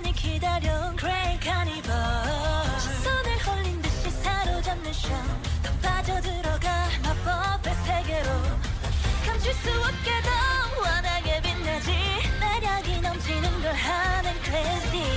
가만히 기다려 Grey Carnival. 시선을 홀린 듯이 사로잡는 쇼 빠져들어가 마법의 세계로. 감출 수 없게 더 환하게 빛나지. 매력이 넘치는 걸 하는 crazy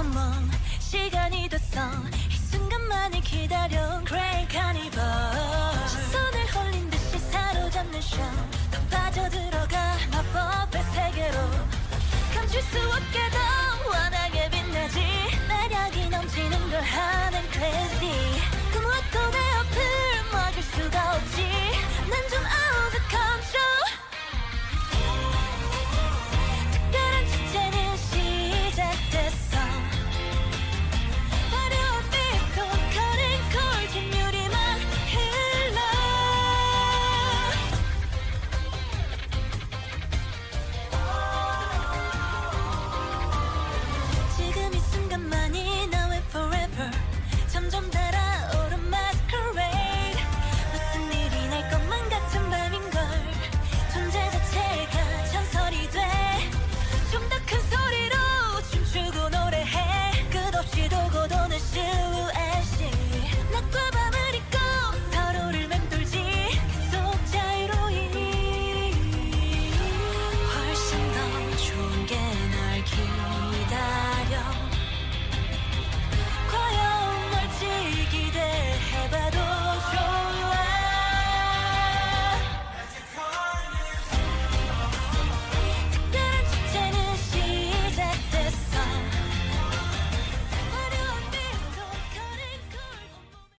Come on 시간이 됐어. 이 순간만을 기다려. Great Carnival. 손을 홀린 듯이 사로잡는 쇼더 빠져들어가 마법의 세계로. 감출 수 없게 더